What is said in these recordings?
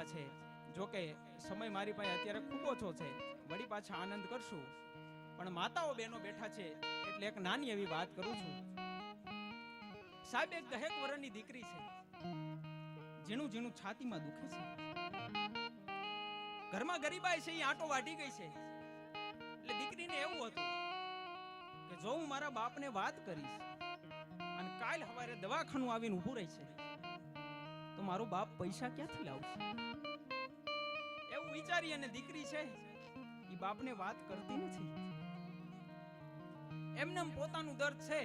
બેઠા છે. જોકે સમય મારી પાસે અત્યારે ખૂબ ઓછો છે. વળી પાછા આનંદ કરશું. પણ માતાઓ બહેનો બેઠા છે એટલે એક નાની એવી વાત કરું છું. સાહેબ, એક દહેક વર્ષની દીકરી છે. ઝીણું ઝીણું છાતીમાં દુખે છે. ઘરમાં ગરીબાઈ છે એ આંટો વાટી ગઈ છે. એટલે દીકરીને એવું હતું કે જો હું મારા બાપને વાત કરીશ અને કાલ સવારે દવાખાનું આવીને ઊભું રહી છે તો મારો બાપ પૈસા ક્યાંથી લાવશે? એવું વિચારી અને દીકરી છે એ બાપને વાત કરતી નથી. એમને પોતાનું દર્દ છે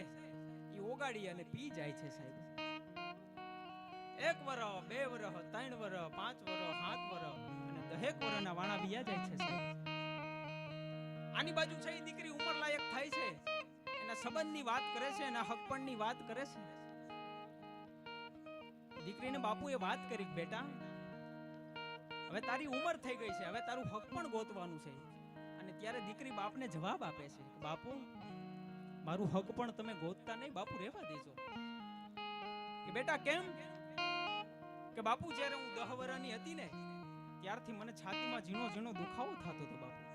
એ ઓગાડી અને પી જાય છે સાહેબ. એક વર બે વર ત્રણ વર પાંચ વર સાત વરહ અને દહેક વરના વાણા બીયા જાય છે આની બાજુ છે એ દીકરી ઉંમર લાયક થાય છે. એના સંબંધની વાત કરે છે, એના હકપણની વાત કરે છે. દીકરીને બાપુએ વાત કરી, બેટા, હવે તારી ઉંમર થઈ ગઈ છે, હવે તારું હક પણ ગોતવાનું છે. અને ત્યારે દીકરી બાપને જવાબ આપે છે, બાપુ, મારું હક પણ તમે ગોતતા નહીં, બાપુ રહેવા દેજો. કે, બેટા, કેમ? કે, બાપુ, જ્યારે હું દહ હતી ને, ત્યારથી મને છાતીમાં ઝીણો ઝીણો દુખાવો થતો હતો, બાપુ.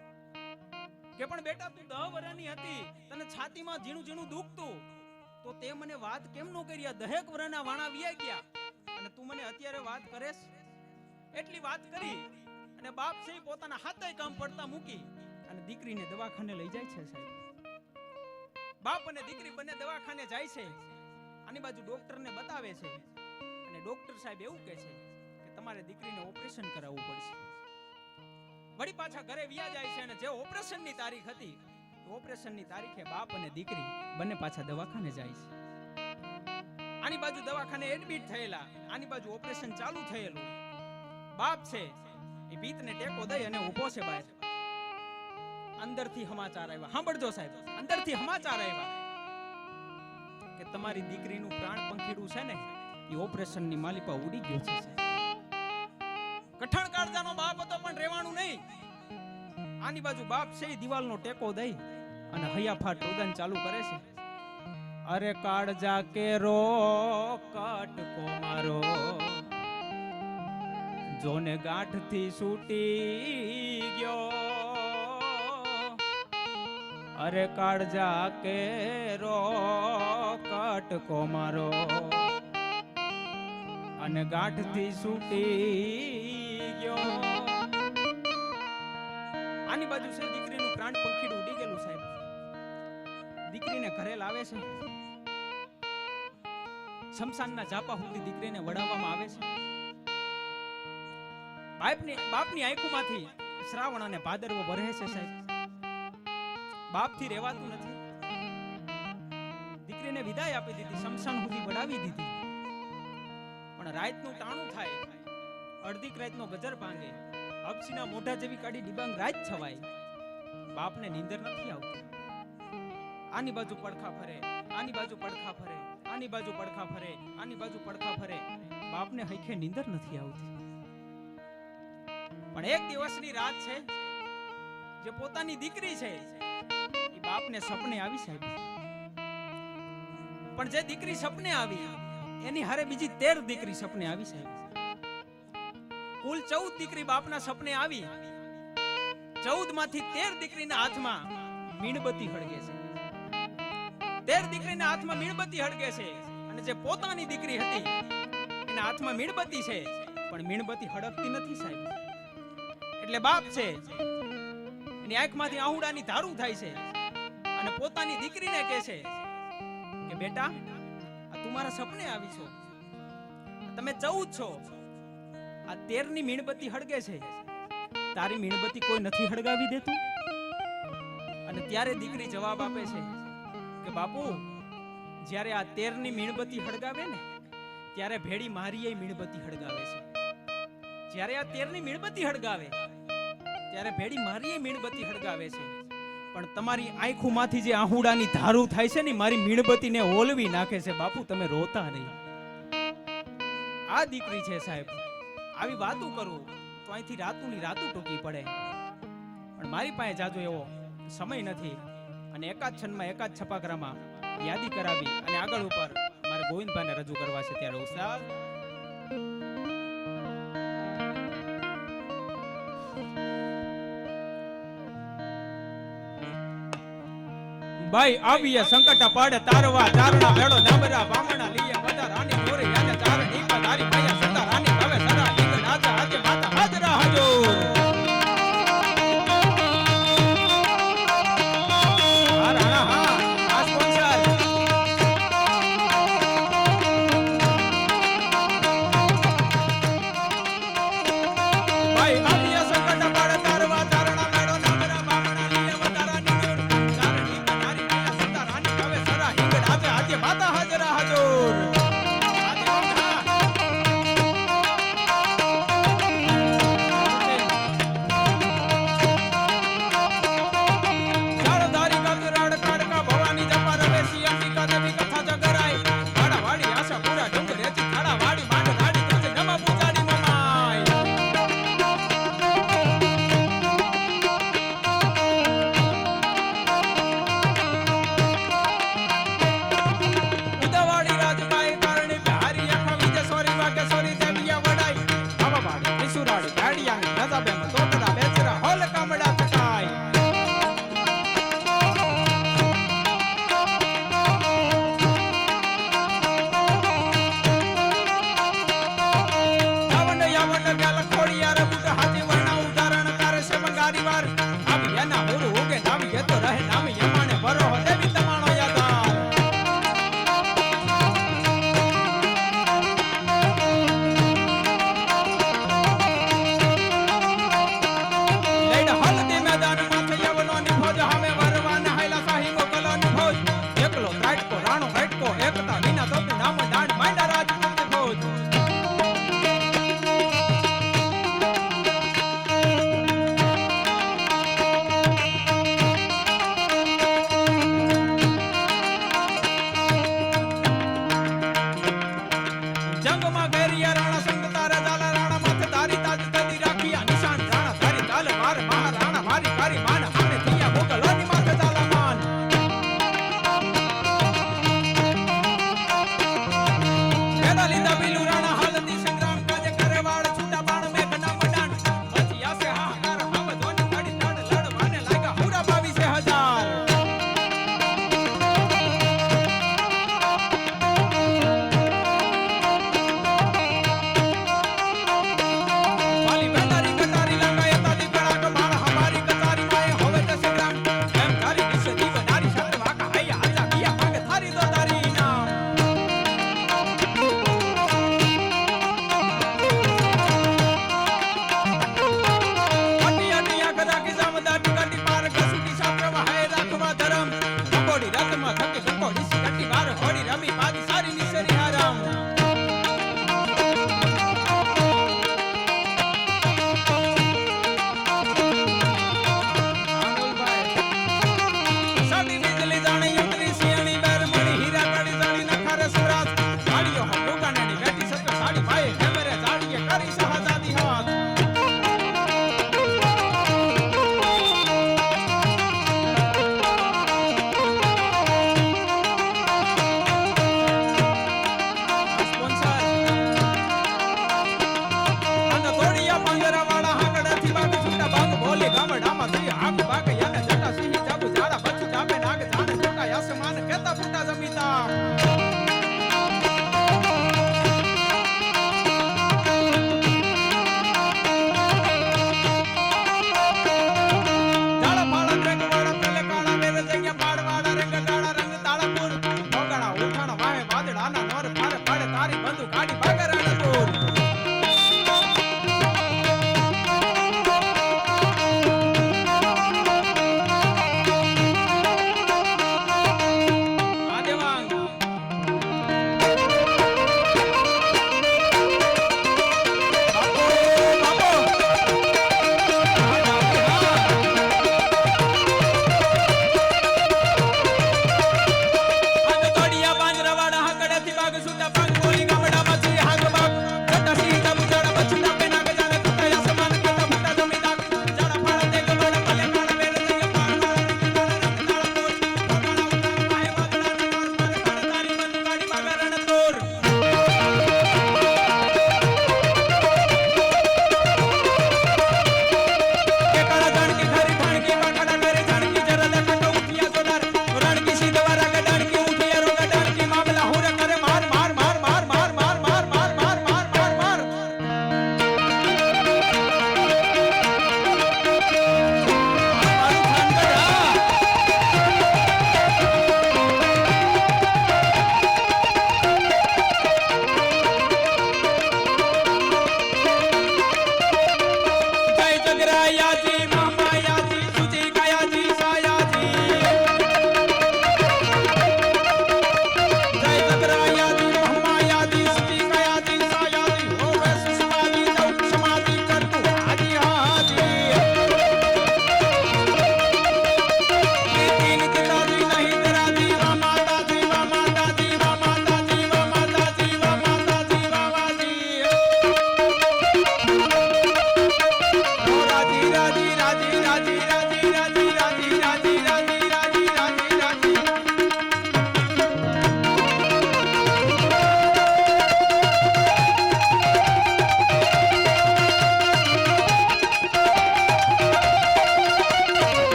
કે, પણ બેટા, તું દહ વર્ષની હતી, તને છાતીમાં ઝીણું ઝીણું દુખતું, તો તે મને વાત કેમ નો કરી? દહેક વર્ષના વાણા વિયા ગયા. અને તું મને અત્યારે વાત કરેશ? એટલી વાત કરી અને બાપ છે પોતાના હાથે કામ પડતા મૂકી અને દીકરીને દવાખાને લઈ જાય છે સાહેબ. બાપ અને દીકરી બંને દવાખાને જાય છે. આની બાજુ ડોક્ટરને બતાવે છે. અને ડોક્ટર સાહેબ એવું કહે છે કે તમારે દીકરીને ઓપરેશન કરાવવું પડશે. વળી પાછા ઘરે વ્યા જાય છે અને જે ઓપરેશનની તારીખ હતી ઓપરેશનની તારીખે બાપ અને દીકરી બંને પાછા દવાખાને જાય છે. આની બાજુ દવાખાને એડમિટ થયેલા. આની બાજુ ઓપરેશન ચાલુ થયેલું. બાપ છે, એ બીતને ટેકો દઈ અને ઊભો છે બહાર. અંદરથી સમાચાર આવ્યા. સાંભળજો સાહેબ, અંદરથી સમાચાર આવ્યા કે તમારી દીકરીનું પ્રાણ પંખીડું છે ને, એ ઓપરેશનની માલિપા ઉડી ગયો છે કઠણ કાળજાનો બાપ હતો, પણ રહેવાનું નહીં. આની બાજુ બાપ છે દિવાલનો ટેકો દઈ અને હૈયાફાટ રોદન ચાલુ કરે છે. અરે કાળજા કેરો કટકો મારો જોને ગાંઠથી છૂટી ગયો. અરે કાળજા કેરો કટકો મારો અને ગાંઠથી છૂટી ગયો. આની બાજુ છે દીકરીનું પ્રાણ પંખીડું. ઘરે લાવે છે? શમશાનના જાપા સુધી દીકરીને વડાવવામાં આવે છે? બાપની બાપની આંખોમાંથી શ્રાવણ અને ભાદરવો વરહે છે સાહેબ. બાપથી રહેવાતું નથી. દીકરીને વિદાય આપી દીધી, શમશાન સુધી વડાવી દીધી. પણ રાતનું ટાણું થાય અડધીક રાતનો ગજર ભાંગે અપસીના મોઢા જેવી કાઢી ડિબાંગ રાત છવાય. બાપને નીંદર નથી આવતી. આની બાજુ પડખા ફરે, આની બાજુ પડખા ફરે, આની બાજુ પડખા ફરે, આની બાજુ પડખા ફરે. બાપને હૈખે નીંદર નથી આવતી. પણ એક દિવસની રાત છે, જે પોતાની દીકરી છે, એ બાપને સપને આવી સાહેબ પણ જે દીકરી સપને આવી, એની હારે બીજી તેર દીકરી સપને આવી સાહેબ કુલ ચૌદ દીકરી બાપના સપને આવી. ચૌદમાંથી તેર દીકરીના હાથમાં મીણબત્તી હળગે છે. તેર દીકરીના હાથમાં મીણબત્તી હળગે છે અને જે પોતાની દીકરી હતી, એના હાથમાં મીણબત્તી છે, પણ મીણબત્તી હળગતી નથી સાહેબ. એટલે બાપ છે, એની આંખમાંથી આહુડાની ધારું થાય છે અને પોતાની દીકરીને કહે છે કે, બેટા, આ તું મારા સપને આવી છો. તમે ચૌદ છો. આ તેરની મીણબત્તી હળગે છે. તારી મીણબત્તી કોઈ નથી હળગાવી દેતું? અને ત્યારે દીકરી જવાબ આપે છે કે બાપુ, જ્યારે આ તેરની મીણબત્તી હળગાવે ને, ત્યારે ભેડી મારીએ મીણબત્તી હળગાવે છે. જ્યારે આ તેરની મીણબત્તી હળગાવે, ત્યારે ભેડી મારીએ મીણબત્તી હળગાવે છે. પણ તમારી આંખોમાંથી જે આહુડાની ધારું થાય છે ને, મારી મીણબત્તીને ઓલવી નાખે છે. બાપુ, તમે રોતા નહીં. આ દીકરી છે સાહેબ, આવી વાતો કરું તો અહીંથી રાતુની રાતું ટૂંકી પડે. પણ મારી પાસે જાજો એવો સમય નથી. અને એકાદ છંદમાં એકાદ છપાકરામાં યાદી કરાવી અને આગળ ઉપર મારે ગોવિંદભાઈને રજૂ કરવા છે ત્યારે ઉત્સાહ. ભાઈ આવીએ સંકટ પાડે તારવા, તારણા મેળો ડાબરા બામણા લીએ બધા રાની ગોરી યાદ તાર નીકા તારી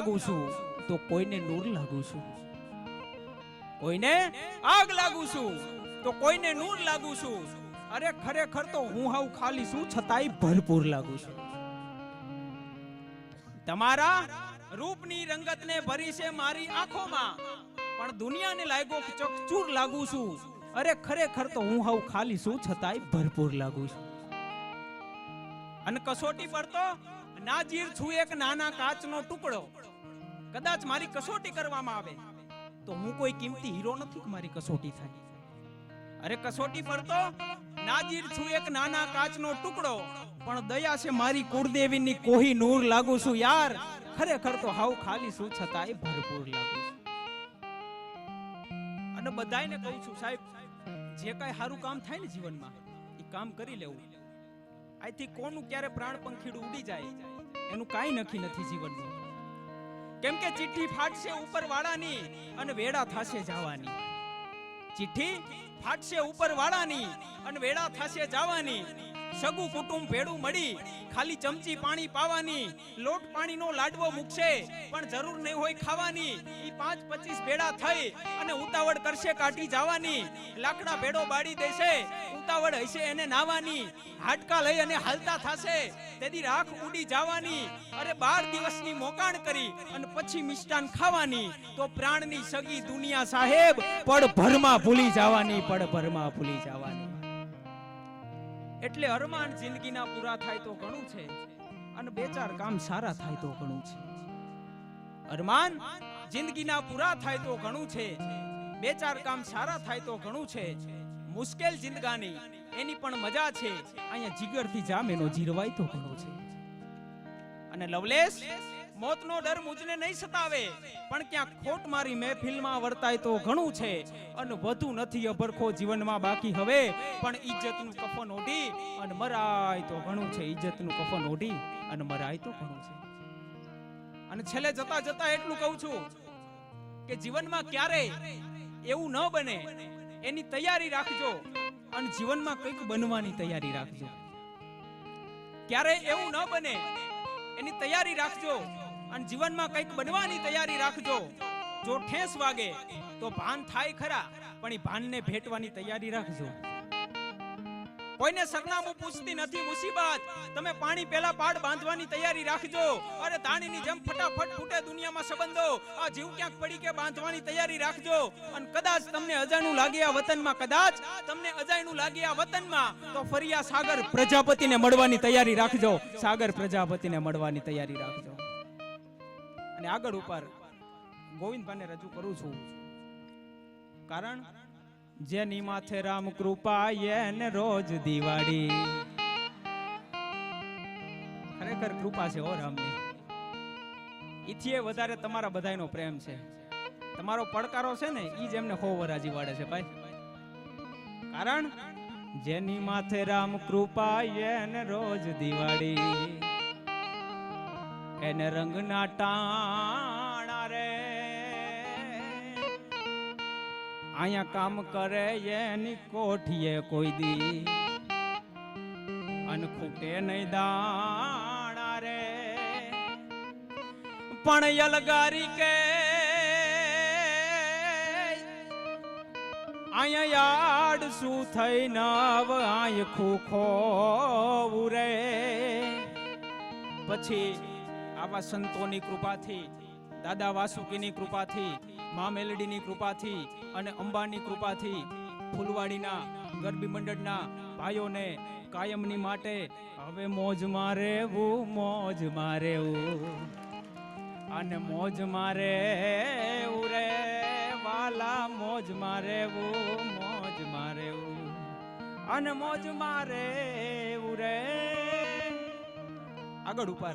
લાગુ છું, તો કોઈને નૂર લાગુ છું. કોઈને આગ લાગુ છું, તો કોઈને નૂર લાગુ છું. અરે ખરેખર તો હું હાવ ખાલી છું, છતાંય ભરપૂર લાગુ છું. તમારા રૂપની રંગતને ભરી છે મારી આંખોમાં, પણ દુનિયાને લાગ્યો ચકચૂર લાગુ છું. અરે ખરેખર તો હું હાવ ખાલી છું, છતાંય ભરપૂર લાગુ છું. અને કસોટી પર તો નાજીર છું એક નાના કાચનો ટુકડો. કદાચ મારી કસોટી કરવામાં આવે, તો હું કોઈ કિંમતી હીરો નથી મારી કસોટી થાય. અરે કસોટી પર તો નાજીર છું એક નાના કાચનો ટુકડો, પણ દયા છે મારી કુળદેવીની કોહી નૂર લાગુ છું યાર. ખરેખર તો હાવ ખાલી છું, છતાંય ભરપૂર લાગુ છું. અને બધાયને કહું છું, સાહેબ, જે કાંઈ સારું કામ થાય ને જીવનમાં, એ કામ કરી લેવું. આથી કોનું ક્યારે પ્રાણ પંખીડું ઉડી જાય, એનું કાંઈ નક્કી નથી જીવનનું કેમ કે ચિઠ્ઠી ફાટશે ઉપર વાળાની અને વેડા થશે જવાની. ચિઠ્ઠી ફાટશે ઉપર વાળાની અને વેડા થશે જવાની. સગું કુટુંબ ભેડું મળી, ખાલી ચમચી પાણી પાવાની, લોટ પાણીનો લાડવો મૂકશે, પણ જરૂર નહીં હોય ખાવાની. ઈ પાંચ પચીસ ભેડા થઈ અને ઉતાવળ કરશે કાઢી જવાની. લાકડા ભેડો બાળી દેશે, ઉતાવળ હશે એને નાવાની હાડકા લઈ અને હાલતા થાશે, તેદી રાખ ઉડી જવાની. અરે બાર દિવસની મોકાણ કરી અને પછી મિષ્ટાન ખાવાની. તો પ્રાણની સગી દુનિયા સાહેબ પડ ભરમાં ભૂલી જવાની પડ ભરમાં ભૂલી જવાની. એટલે અરમાન જિંદગીના પૂરા થાય તો ઘણું છે અને બે ચાર કામ સારા થાય તો ઘણું છે. અરમાન જિંદગીના પૂરા થાય તો ઘણું છે બે ચાર કામ સારા થાય તો ઘણું છે. મુશ્કેલ જિંદગાની એની પણ મજા છે, અહીંયા જીગરથી જામ એનો જીરવાય તો ઘણું છે. અને લવલેશ મોતનો ડર મુજને નહીં સતાવે. પણ ક્યાંક ખોટ મારી મહેફિલમાં વર્તાય તો ઘણું છે. અને વધુ નથી અભરખો જીવનમાં બાકી હવે. પણ ઇજ્જતનું કફન ઓઢી અને મરાય તો ઘણું છે. ઇજ્જતનું કફન ઓઢી અને મરાય તો ઘણું છે. અને છેલ્લે જતા જતા એટલું કહું છું કે જીવનમાં ક્યારેય એવું ન બને, એની તૈયારી રાખજો અને જીવનમાં કંઈક બનવાની તૈયારી રાખજો. ક્યારેય એવું ન બને, એની તૈયારી રાખજો. અને જીવનમાં કંઈક બનવાની તૈયારી રાખજો. જો ઠેસ વાગે, તો ભાન થાય ખરા, પણ એ ભાનને ભેટવાની તૈયારી રાખજો. કોઈને સરનામું પૂછતી નથી મુસીબત. તમે પાણી પેલા પાડ બાંધવાની તૈયારી રાખજો. અરે દાણીની જેમ ફટાફટ ફૂટે દુનિયામાં સંબંધો. આ જીવ ક્યાંક પડી કે બાંધવાની તૈયારી રાખજો. અને કદાચ તમને અજાણું લાગે આ વતનમાં, કદાચ તમને અજાણું લાગે આ વતનમાં, તો ફરી આ સાગર પ્રજાપતિને મળવાની તૈયારી રાખજો. સાગર પ્રજાપતિને મળવાની તૈયારી રાખજો. અને આગળ ઉપર ગોવિંદભાઈને રજૂ કરું છું. કારણ જેની માથે રામ કૃપા એને રોજ દિવાળી. ખરેખર કૃપા છે ઓ રામની. ઈથી વધારે તમારા બધાનો પ્રેમ છે. તમારો પડકારો છે ને, ઈ જ એમને હો વરાજી વાળે છે ભાઈ. કારણ જેની માથે રામ કૃપા એને રોજ દિવાળી. એને રંગના ટાણા રે. અહીંયા કામ કરે એની કોઠીએ કોઈ દી. અન ખૂટે નહીં દાણા રે. પણ યલગારી કે અહીંયા યાડ શું થઈ નવ આય ખૂખો ઉરે. પછી આવા સંતોની કૃપાથી, દાદા વાસુકીની કૃપાથી, મા મેલડીની કૃપાથી અને અંબાની કૃપાથી ફૂલવાડીના ગરબી મંડળના ભાઈઓને કાયમની માટે હવે મોજ મારેવું મોજ મારેવું. અને મોજ મારે ઉરે વાલા, મોજ મારેવું મોજ મારેવું. અને મોજ મારે ઉરે આગળ ઉપર.